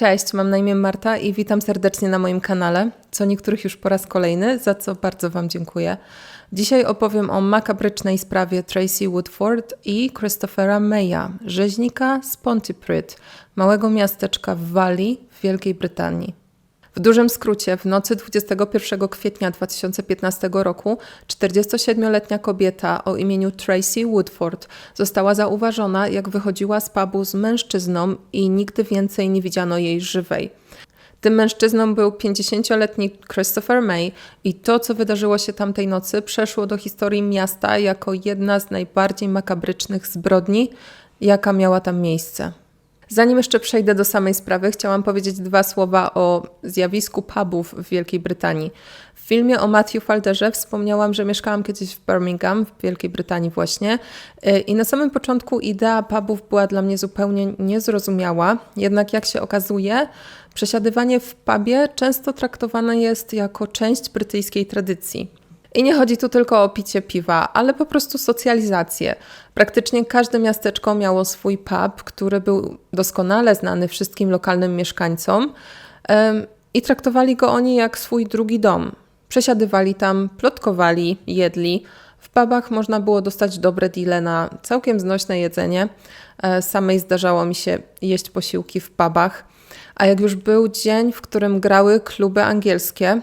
Cześć, mam na imię Marta i witam serdecznie na moim kanale, co niektórych już po raz kolejny, za co bardzo Wam dziękuję. Dzisiaj opowiem o makabrycznej sprawie Tracy Woodford i Christophera Maya, rzeźnika z Pontypridd, małego miasteczka w Walii w Wielkiej Brytanii. W dużym skrócie, w nocy 21 kwietnia 2015 roku 47-letnia kobieta o imieniu Tracy Woodford została zauważona, jak wychodziła z pubu z mężczyzną i nigdy więcej nie widziano jej żywej. Tym mężczyzną był 50-letni Christopher May i to, co wydarzyło się tamtej nocy, przeszło do historii miasta jako jedna z najbardziej makabrycznych zbrodni, jaka miała tam miejsce. Zanim jeszcze przejdę do samej sprawy, chciałam powiedzieć dwa słowa o zjawisku pubów w Wielkiej Brytanii. W filmie o Matthew Falderze wspomniałam, że mieszkałam kiedyś w Birmingham, w Wielkiej Brytanii właśnie. Y, I na samym początku idea pubów była dla mnie zupełnie niezrozumiała. Jednak jak się okazuje, przesiadywanie w pubie często traktowane jest jako część brytyjskiej tradycji. I nie chodzi tu tylko o picie piwa, ale po prostu socjalizację. Praktycznie każde miasteczko miało swój pub, który był doskonale znany wszystkim lokalnym mieszkańcom i traktowali go oni jak swój drugi dom. Przesiadywali tam, plotkowali, jedli. W pubach można było dostać dobre deale na całkiem znośne jedzenie. E, samej zdarzało mi się jeść posiłki w pubach. A jak już był dzień, w którym grały kluby angielskie,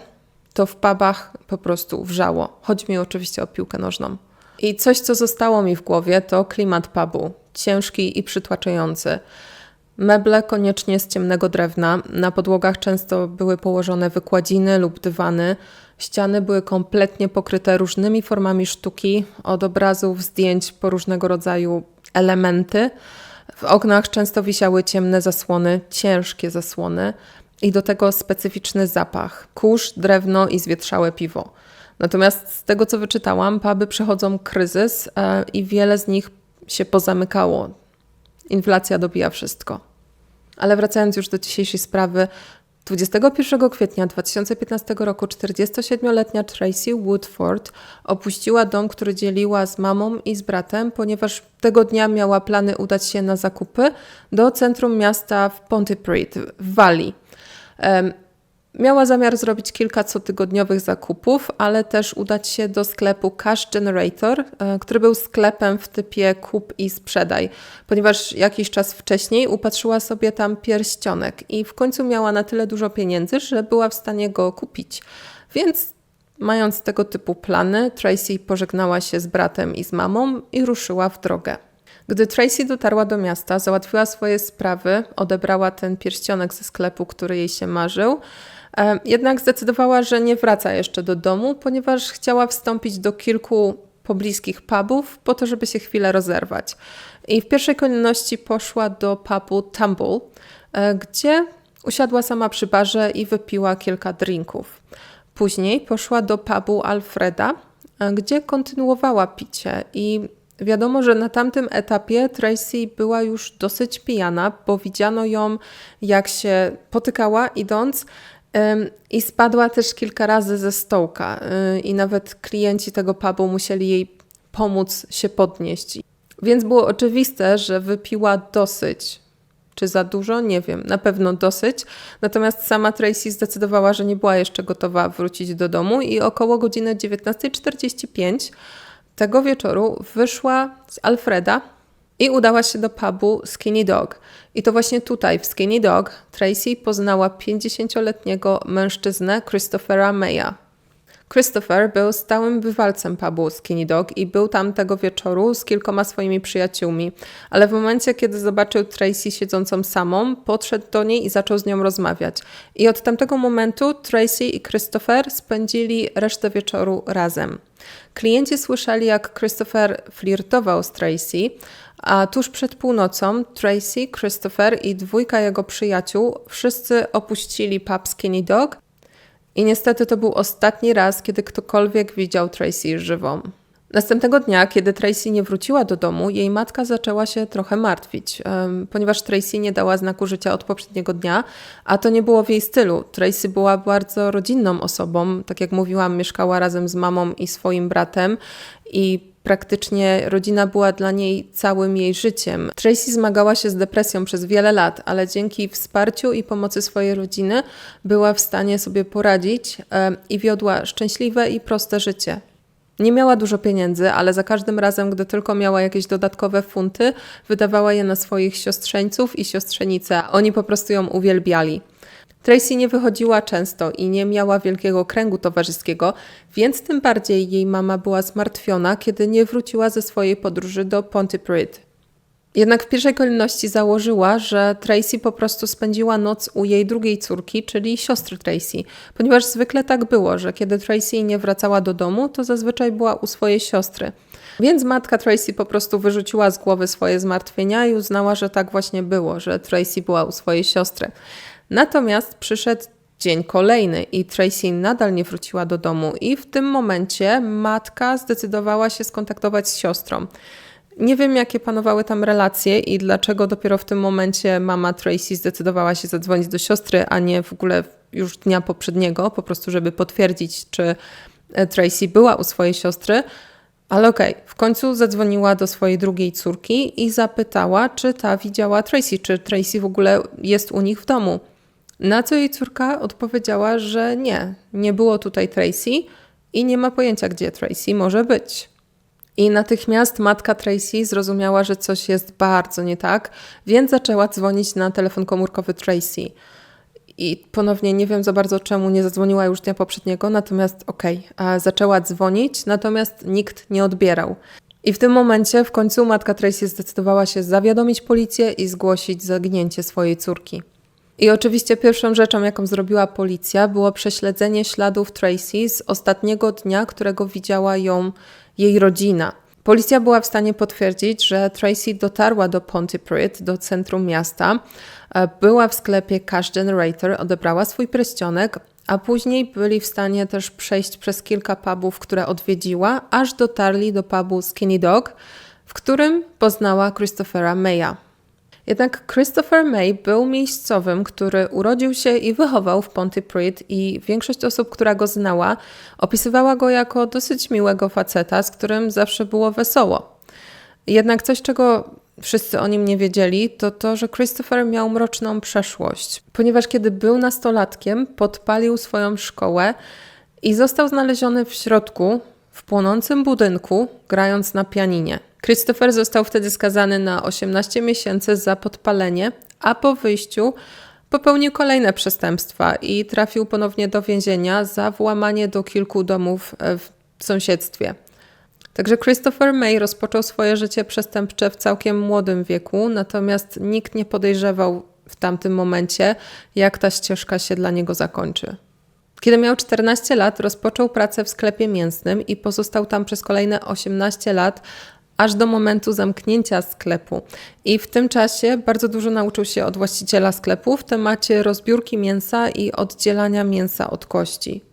to w pubach po prostu wrzało. Chodzi mi oczywiście o piłkę nożną. I coś, co zostało mi w głowie, to klimat pubu. Ciężki i przytłaczający. Meble koniecznie z ciemnego drewna. Na podłogach często były położone wykładziny lub dywany. Ściany były kompletnie pokryte różnymi formami sztuki, od obrazów, zdjęć po różnego rodzaju elementy. W oknach często wisiały ciemne zasłony, ciężkie zasłony i do tego specyficzny zapach kurz, drewno i zwietrzałe piwo. Natomiast z tego co wyczytałam, puby przechodzą kryzys e, i wiele z nich się pozamykało. Inflacja dobija wszystko. Ale wracając już do dzisiejszej sprawy, 21 kwietnia 2015 roku 47-letnia Tracy Woodford opuściła dom, który dzieliła z mamą i z bratem, ponieważ tego dnia miała plany udać się na zakupy do centrum miasta w Pontypridd w Walii. Miała zamiar zrobić kilka cotygodniowych zakupów, ale też udać się do sklepu Cash Generator, e, który był sklepem w typie kup i sprzedaj, ponieważ jakiś czas wcześniej upatrzyła sobie tam pierścionek i w końcu miała na tyle dużo pieniędzy, że była w stanie go kupić. Więc mając tego typu plany, Tracy pożegnała się z bratem i z mamą i ruszyła w drogę. Gdy Tracy dotarła do miasta, załatwiła swoje sprawy, odebrała ten pierścionek ze sklepu, który jej się marzył. E, jednak zdecydowała, że nie wraca jeszcze do domu, ponieważ chciała wstąpić do kilku pobliskich pubów po to, żeby się chwilę rozerwać. I w pierwszej kolejności poszła do pubu Tumble, e, gdzie usiadła sama przy barze i wypiła kilka drinków. Później poszła do pubu Alfreda, e, gdzie kontynuowała picie i Wiadomo, że na tamtym etapie Tracy była już dosyć pijana, bo widziano ją, jak się potykała idąc i spadła też kilka razy ze stołka. Y, I nawet klienci tego pubu musieli jej pomóc się podnieść. Więc było oczywiste, że wypiła dosyć. Czy za dużo? Nie wiem, na pewno dosyć. Natomiast sama Tracy zdecydowała, że nie była jeszcze gotowa wrócić do domu i około godziny 19.45 tego wieczoru wyszła z Alfreda i udała się do pubu Skinny Dog. I to właśnie tutaj, w Skinny Dog, Tracy poznała 50-letniego mężczyznę Christophera Maya. Christopher był stałym bywalcem pubu Skinny Dog i był tam tego wieczoru z kilkoma swoimi przyjaciółmi, ale w momencie, kiedy zobaczył Tracy siedzącą samą, podszedł do niej i zaczął z nią rozmawiać. I od tamtego momentu Tracy i Christopher spędzili resztę wieczoru razem. Klienci słyszeli, jak Christopher flirtował z Tracy, a tuż przed północą Tracy, Christopher i dwójka jego przyjaciół wszyscy opuścili pub Skinny Dog i niestety to był ostatni raz, kiedy ktokolwiek widział Tracy żywą. Następnego dnia, kiedy Tracy nie wróciła do domu, jej matka zaczęła się trochę martwić, ponieważ Tracy nie dała znaku życia od poprzedniego dnia, a to nie było w jej stylu. Tracy była bardzo rodzinną osobą, tak jak mówiłam, mieszkała razem z mamą i swoim bratem i praktycznie rodzina była dla niej całym jej życiem. Tracy zmagała się z depresją przez wiele lat, ale dzięki wsparciu i pomocy swojej rodziny była w stanie sobie poradzić i wiodła szczęśliwe i proste życie. Nie miała dużo pieniędzy, ale za każdym razem, gdy tylko miała jakieś dodatkowe funty, wydawała je na swoich siostrzeńców i siostrzenice. Oni po prostu ją uwielbiali. Tracy nie wychodziła często i nie miała wielkiego kręgu towarzyskiego, więc tym bardziej jej mama była zmartwiona, kiedy nie wróciła ze swojej podróży do Pontypridd. Jednak w pierwszej kolejności założyła, że Tracy po prostu spędziła noc u jej drugiej córki, czyli siostry Tracy, ponieważ zwykle tak było, że kiedy Tracy nie wracała do domu, to zazwyczaj była u swojej siostry. Więc matka Tracy po prostu wyrzuciła z głowy swoje zmartwienia i uznała, że tak właśnie było, że Tracy była u swojej siostry. Natomiast przyszedł dzień kolejny i Tracy nadal nie wróciła do domu, i w tym momencie matka zdecydowała się skontaktować z siostrą. Nie wiem, jakie panowały tam relacje i dlaczego dopiero w tym momencie mama Tracy zdecydowała się zadzwonić do siostry, a nie w ogóle już dnia poprzedniego, po prostu, żeby potwierdzić, czy e, Tracy była u swojej siostry. Ale okej, okay, w końcu zadzwoniła do swojej drugiej córki i zapytała, czy ta widziała Tracy, czy Tracy w ogóle jest u nich w domu. Na co jej córka odpowiedziała, że nie, nie było tutaj Tracy i nie ma pojęcia, gdzie Tracy może być. I natychmiast matka Tracy zrozumiała, że coś jest bardzo nie tak, więc zaczęła dzwonić na telefon komórkowy Tracy. I ponownie nie wiem za bardzo czemu nie zadzwoniła już dnia poprzedniego, natomiast okej, okay, zaczęła dzwonić, natomiast nikt nie odbierał. I w tym momencie w końcu matka Tracy zdecydowała się zawiadomić policję i zgłosić zaginięcie swojej córki. I oczywiście pierwszą rzeczą, jaką zrobiła policja, było prześledzenie śladów Tracy z ostatniego dnia, którego widziała ją jej rodzina. Policja była w stanie potwierdzić, że Tracy dotarła do Pontypridd, do centrum miasta, e, była w sklepie Cash Generator, odebrała swój pierścionek, a później byli w stanie też przejść przez kilka pubów, które odwiedziła, aż dotarli do pubu Skinny Dog, w którym poznała Christophera Maya. Jednak Christopher May był miejscowym, który urodził się i wychował w Pontypridd i większość osób, która go znała, opisywała go jako dosyć miłego faceta, z którym zawsze było wesoło. Jednak coś, czego wszyscy o nim nie wiedzieli, to to, że Christopher miał mroczną przeszłość, ponieważ kiedy był nastolatkiem, podpalił swoją szkołę i został znaleziony w środku, w płonącym budynku, grając na pianinie. Christopher został wtedy skazany na 18 miesięcy za podpalenie, a po wyjściu popełnił kolejne przestępstwa i trafił ponownie do więzienia za włamanie do kilku domów e, w sąsiedztwie. Także Christopher May rozpoczął swoje życie przestępcze w całkiem młodym wieku, natomiast nikt nie podejrzewał w tamtym momencie, jak ta ścieżka się dla niego zakończy. Kiedy miał 14 lat, rozpoczął pracę w sklepie mięsnym i pozostał tam przez kolejne 18 lat, aż do momentu zamknięcia sklepu. I w tym czasie bardzo dużo nauczył się od właściciela sklepu w temacie rozbiórki mięsa i oddzielania mięsa od kości.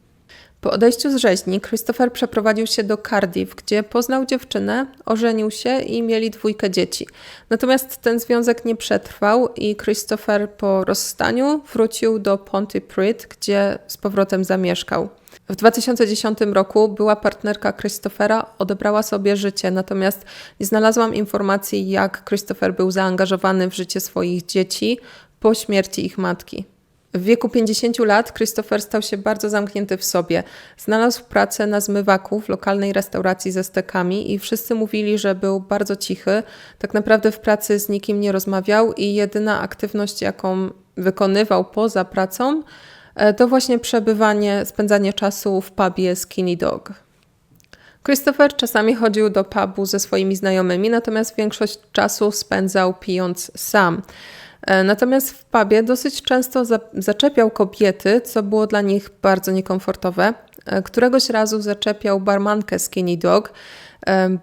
Po odejściu z rzeźni Christopher przeprowadził się do Cardiff, gdzie poznał dziewczynę, ożenił się i mieli dwójkę dzieci. Natomiast ten związek nie przetrwał i Christopher po rozstaniu wrócił do Pontypridd, gdzie z powrotem zamieszkał. W 2010 roku była partnerka Christophera, odebrała sobie życie, natomiast nie znalazłam informacji, jak Christopher był zaangażowany w życie swoich dzieci po śmierci ich matki. W wieku 50 lat Christopher stał się bardzo zamknięty w sobie. Znalazł pracę na zmywaku w lokalnej restauracji ze stekami i wszyscy mówili, że był bardzo cichy. Tak naprawdę w pracy z nikim nie rozmawiał i jedyna aktywność, jaką wykonywał poza pracą, to właśnie przebywanie, spędzanie czasu w pubie Skinny Dog. Christopher czasami chodził do pubu ze swoimi znajomymi, natomiast większość czasu spędzał pijąc sam. E, natomiast w pubie dosyć często za zaczepiał kobiety, co było dla nich bardzo niekomfortowe. E, któregoś razu zaczepiał barmankę Skinny Dog,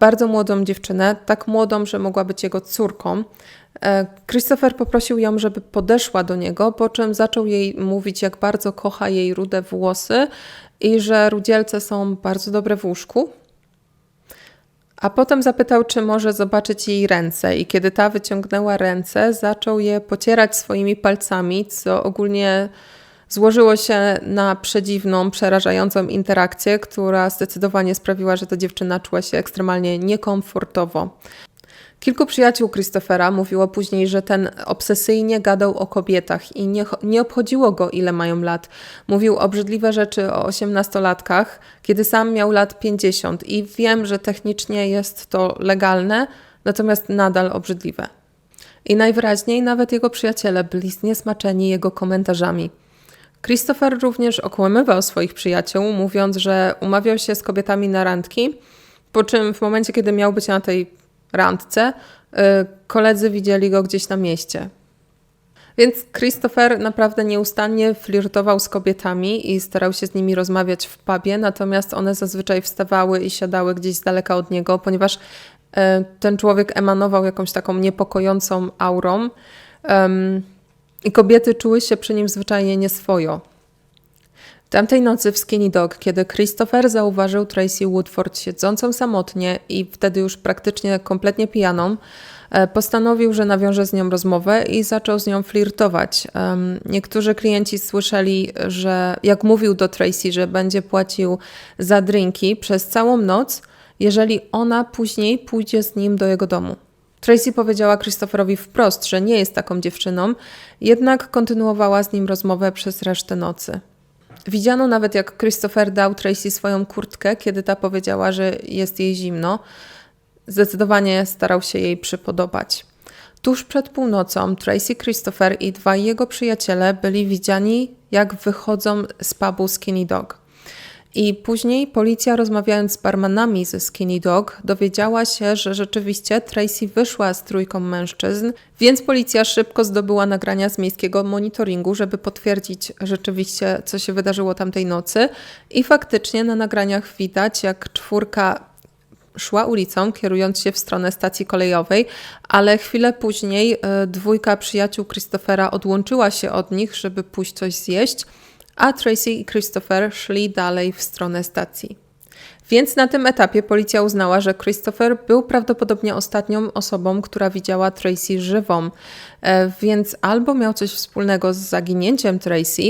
bardzo młodą dziewczynę, tak młodą, że mogła być jego córką. E, Christopher poprosił ją, żeby podeszła do niego, po czym zaczął jej mówić, jak bardzo kocha jej rude włosy i że rudzielce są bardzo dobre w łóżku. A potem zapytał, czy może zobaczyć jej ręce, i kiedy ta wyciągnęła ręce, zaczął je pocierać swoimi palcami, co ogólnie Złożyło się na przedziwną, przerażającą interakcję, która zdecydowanie sprawiła, że ta dziewczyna czuła się ekstremalnie niekomfortowo. Kilku przyjaciół Christophera mówiło później, że ten obsesyjnie gadał o kobietach i nie, nie obchodziło go, ile mają lat. Mówił obrzydliwe rzeczy o osiemnastolatkach, kiedy sam miał lat 50 i wiem, że technicznie jest to legalne, natomiast nadal obrzydliwe. I najwyraźniej nawet jego przyjaciele byli zniesmaczeni jego komentarzami. Christopher również okłamywał swoich przyjaciół, mówiąc, że umawiał się z kobietami na randki, po czym w momencie, kiedy miał być na tej randce, y, koledzy widzieli go gdzieś na mieście. Więc Christopher naprawdę nieustannie flirtował z kobietami i starał się z nimi rozmawiać w pubie, natomiast one zazwyczaj wstawały i siadały gdzieś z daleka od niego, ponieważ y, ten człowiek emanował jakąś taką niepokojącą aurą i kobiety czuły się przy nim zwyczajnie nieswojo. Tamtej nocy w Skinny Dog, kiedy Christopher zauważył Tracy Woodford siedzącą samotnie i wtedy już praktycznie kompletnie pijaną, e, postanowił, że nawiąże z nią rozmowę i zaczął z nią flirtować. Niektórzy klienci słyszeli, że jak mówił do Tracy, że będzie płacił za drinki przez całą noc, jeżeli ona później pójdzie z nim do jego domu. Tracy powiedziała Christopherowi wprost, że nie jest taką dziewczyną, jednak kontynuowała z nim rozmowę przez resztę nocy. Widziano nawet, jak Christopher dał Tracy swoją kurtkę, kiedy ta powiedziała, że jest jej zimno. Zdecydowanie starał się jej przypodobać. Tuż przed północą Tracy Christopher i dwaj jego przyjaciele byli widziani, jak wychodzą z pubu Skinny Dog. I później policja, rozmawiając z barmanami ze Skinny Dog, dowiedziała się, że rzeczywiście Tracy wyszła z trójką mężczyzn, więc policja szybko zdobyła nagrania z miejskiego monitoringu, żeby potwierdzić rzeczywiście, co się wydarzyło tamtej nocy. I faktycznie na nagraniach widać, jak czwórka szła ulicą, kierując się w stronę stacji kolejowej, ale chwilę później e, dwójka przyjaciół Christophera odłączyła się od nich, żeby pójść coś zjeść a Tracy i Christopher szli dalej w stronę stacji. Więc na tym etapie policja uznała, że Christopher był prawdopodobnie ostatnią osobą, która widziała Tracy żywą, e, więc albo miał coś wspólnego z zaginięciem Tracy,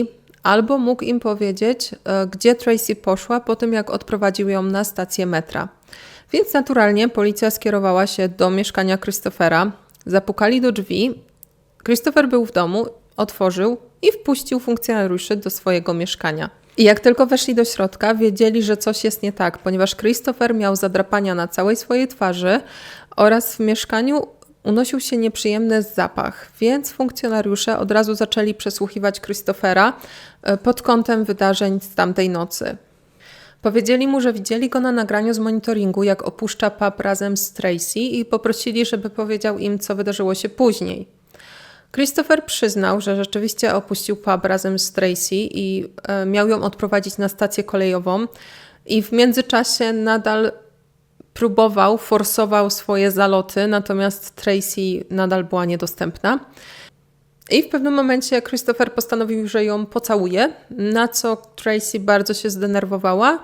albo mógł im powiedzieć, e, gdzie Tracy poszła po tym, jak odprowadził ją na stację metra. Więc naturalnie policja skierowała się do mieszkania Christophera, zapukali do drzwi. Christopher był w domu, otworzył i wpuścił funkcjonariuszy do swojego mieszkania. I jak tylko weszli do środka, wiedzieli, że coś jest nie tak, ponieważ Christopher miał zadrapania na całej swojej twarzy oraz w mieszkaniu unosił się nieprzyjemny zapach, więc funkcjonariusze od razu zaczęli przesłuchiwać Christophera e, pod kątem wydarzeń z tamtej nocy. Powiedzieli mu, że widzieli go na nagraniu z monitoringu, jak opuszcza pub razem z Tracy i poprosili, żeby powiedział im, co wydarzyło się później. Christopher przyznał, że rzeczywiście opuścił pub razem z Tracy i e, miał ją odprowadzić na stację kolejową i w międzyczasie nadal próbował, forsował swoje zaloty, natomiast Tracy nadal była niedostępna. I w pewnym momencie Christopher postanowił, że ją pocałuje, na co Tracy bardzo się zdenerwowała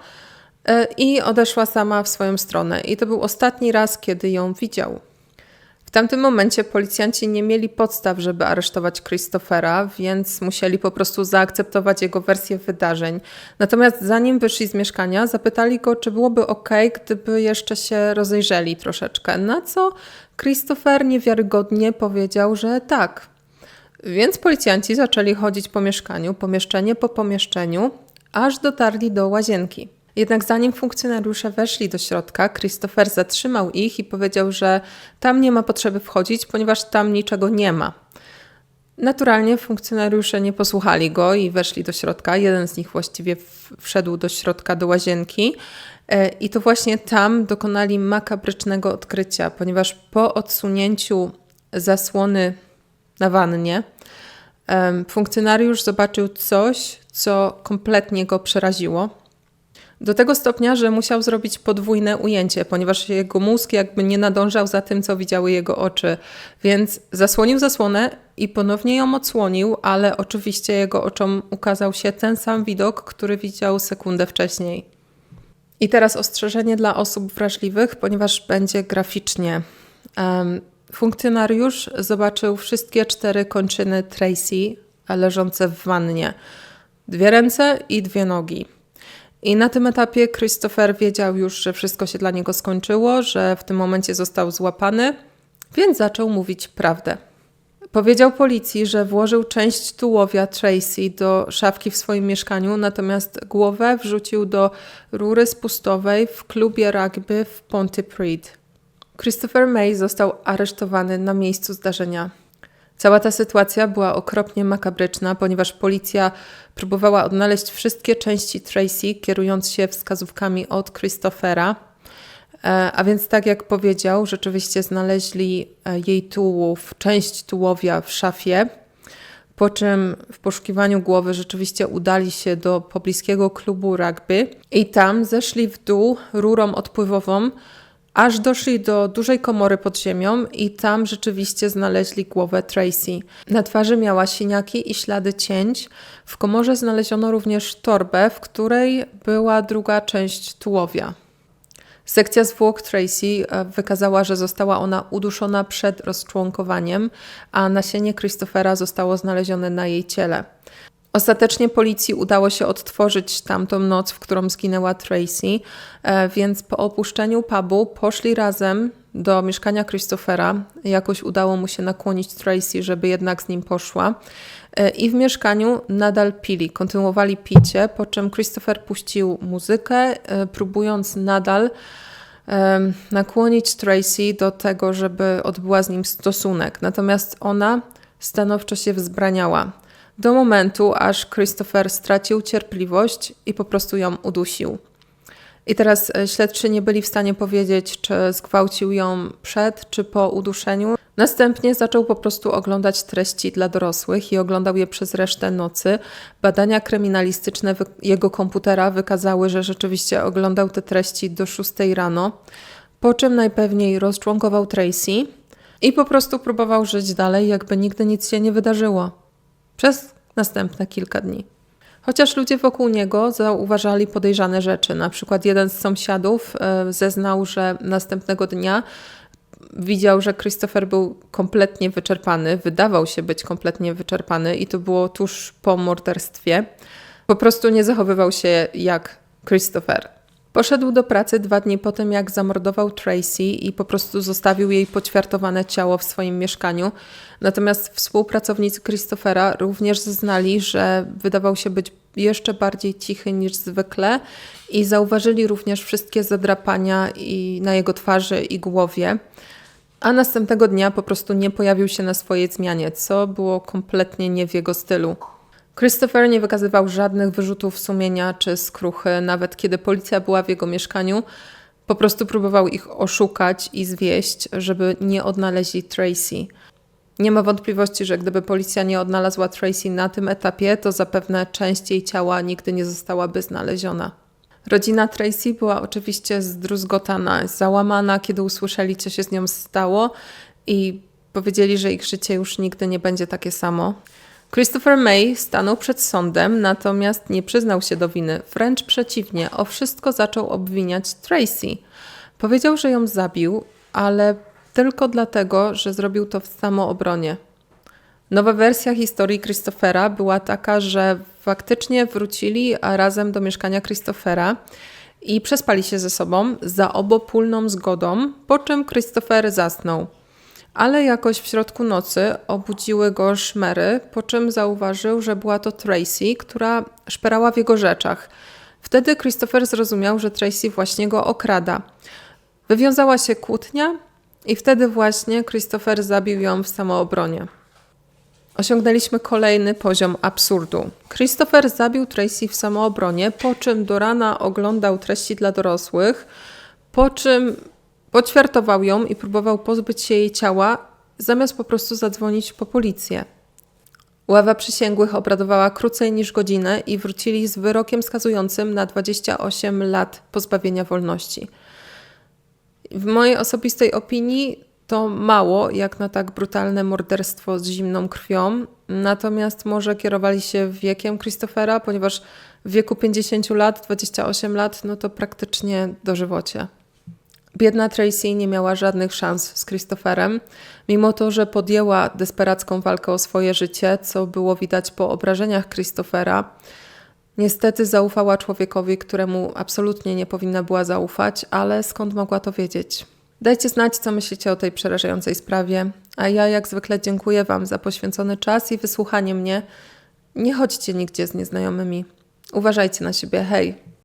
e, i odeszła sama w swoją stronę. I to był ostatni raz, kiedy ją widział. W tamtym momencie policjanci nie mieli podstaw, żeby aresztować Christophera, więc musieli po prostu zaakceptować jego wersję wydarzeń. Natomiast zanim wyszli z mieszkania, zapytali go, czy byłoby ok, gdyby jeszcze się rozejrzeli troszeczkę. Na co Christopher niewiarygodnie powiedział, że tak. Więc policjanci zaczęli chodzić po mieszkaniu, pomieszczenie po pomieszczeniu, aż dotarli do łazienki. Jednak zanim funkcjonariusze weszli do środka, Christopher zatrzymał ich i powiedział, że tam nie ma potrzeby wchodzić, ponieważ tam niczego nie ma. Naturalnie funkcjonariusze nie posłuchali go i weszli do środka. Jeden z nich właściwie wszedł do środka, do łazienki. E, I to właśnie tam dokonali makabrycznego odkrycia, ponieważ po odsunięciu zasłony na wannie, funkcjonariusz zobaczył coś, co kompletnie go przeraziło. Do tego stopnia, że musiał zrobić podwójne ujęcie, ponieważ jego mózg jakby nie nadążał za tym, co widziały jego oczy. Więc zasłonił zasłonę i ponownie ją odsłonił, ale oczywiście jego oczom ukazał się ten sam widok, który widział sekundę wcześniej. I teraz ostrzeżenie dla osób wrażliwych, ponieważ będzie graficznie. Funkcjonariusz zobaczył wszystkie cztery kończyny Tracy leżące w wannie. Dwie ręce i dwie nogi. I na tym etapie Christopher wiedział już, że wszystko się dla niego skończyło, że w tym momencie został złapany, więc zaczął mówić prawdę. Powiedział policji, że włożył część tułowia Tracy do szafki w swoim mieszkaniu, natomiast głowę wrzucił do rury spustowej w klubie rugby w Pontypridd. Christopher May został aresztowany na miejscu zdarzenia. Cała ta sytuacja była okropnie makabryczna, ponieważ policja próbowała odnaleźć wszystkie części Tracy, kierując się wskazówkami od Christophera. E, a więc, tak jak powiedział, rzeczywiście znaleźli e, jej tułów, część tułowia w szafie. Po czym w poszukiwaniu głowy rzeczywiście udali się do pobliskiego klubu rugby i tam zeszli w dół rurą odpływową, aż doszli do dużej komory pod ziemią i tam rzeczywiście znaleźli głowę Tracy. Na twarzy miała siniaki i ślady cięć. W komorze znaleziono również torbę, w której była druga część tułowia. Sekcja zwłok Tracy e, wykazała, że została ona uduszona przed rozczłonkowaniem, a nasienie Christophera zostało znalezione na jej ciele. Ostatecznie policji udało się odtworzyć tamtą noc, w którą zginęła Tracy, e, więc po opuszczeniu pubu poszli razem do mieszkania Christophera. Jakoś udało mu się nakłonić Tracy, żeby jednak z nim poszła. E, I w mieszkaniu nadal pili, kontynuowali picie, po czym Christopher puścił muzykę, e, próbując nadal nakłonić Tracy do tego, żeby odbyła z nim stosunek. Natomiast ona stanowczo się wzbraniała do momentu, aż Christopher stracił cierpliwość i po prostu ją udusił. I teraz e, śledczy nie byli w stanie powiedzieć, czy zgwałcił ją przed czy po uduszeniu. Następnie zaczął po prostu oglądać treści dla dorosłych i oglądał je przez resztę nocy. Badania kryminalistyczne jego komputera wykazały, że rzeczywiście oglądał te treści do 6 rano, po czym najpewniej rozczłonkował Tracy i po prostu próbował żyć dalej, jakby nigdy nic się nie wydarzyło przez następne kilka dni. Chociaż ludzie wokół niego zauważali podejrzane rzeczy. Na przykład jeden z sąsiadów e, zeznał, że następnego dnia widział, że Christopher był kompletnie wyczerpany, wydawał się być kompletnie wyczerpany i to było tuż po morderstwie. Po prostu nie zachowywał się jak Christopher. Poszedł do pracy dwa dni po tym, jak zamordował Tracy i po prostu zostawił jej poćwiartowane ciało w swoim mieszkaniu. Natomiast współpracownicy Christophera również zeznali, że wydawał się być jeszcze bardziej cichy niż zwykle i zauważyli również wszystkie zadrapania i na jego twarzy i głowie. A następnego dnia po prostu nie pojawił się na swojej zmianie, co było kompletnie nie w jego stylu. Christopher nie wykazywał żadnych wyrzutów sumienia czy skruchy, nawet kiedy policja była w jego mieszkaniu. Po prostu próbował ich oszukać i zwieść, żeby nie odnaleźli Tracy. Nie ma wątpliwości, że gdyby policja nie odnalazła Tracy na tym etapie, to zapewne część jej ciała nigdy nie zostałaby znaleziona. Rodzina Tracy była oczywiście zdruzgotana, załamana, kiedy usłyszeli, co się z nią stało i powiedzieli, że ich życie już nigdy nie będzie takie samo. Christopher May stanął przed sądem, natomiast nie przyznał się do winy. Wręcz przeciwnie, o wszystko zaczął obwiniać Tracy. Powiedział, że ją zabił, ale tylko dlatego, że zrobił to w samoobronie. Nowa wersja historii Christophera była taka, że faktycznie wrócili razem do mieszkania Christophera i przespali się ze sobą za obopólną zgodą, po czym Christopher zasnął ale jakoś w środku nocy obudziły go szmery, po czym zauważył, że była to Tracy, która szperała w jego rzeczach. Wtedy Christopher zrozumiał, że Tracy właśnie go okrada. Wywiązała się kłótnia i wtedy właśnie Christopher zabił ją w samoobronie. Osiągnęliśmy kolejny poziom absurdu. Christopher zabił Tracy w samoobronie, po czym do rana oglądał treści dla dorosłych, po czym Poćwiartował ją i próbował pozbyć się jej ciała, zamiast po prostu zadzwonić po policję. Ława przysięgłych obradowała krócej niż godzinę i wrócili z wyrokiem skazującym na 28 lat pozbawienia wolności. W mojej osobistej opinii to mało jak na tak brutalne morderstwo z zimną krwią, natomiast może kierowali się wiekiem Christophera, ponieważ w wieku 50 lat, 28 lat, no to praktycznie dożywocie. Biedna Tracy nie miała żadnych szans z Christopherem, mimo to, że podjęła desperacką walkę o swoje życie, co było widać po obrażeniach Christophera. Niestety zaufała człowiekowi, któremu absolutnie nie powinna była zaufać, ale skąd mogła to wiedzieć? Dajcie znać, co myślicie o tej przerażającej sprawie, a ja jak zwykle dziękuję Wam za poświęcony czas i wysłuchanie mnie. Nie chodźcie nigdzie z nieznajomymi. Uważajcie na siebie, hej!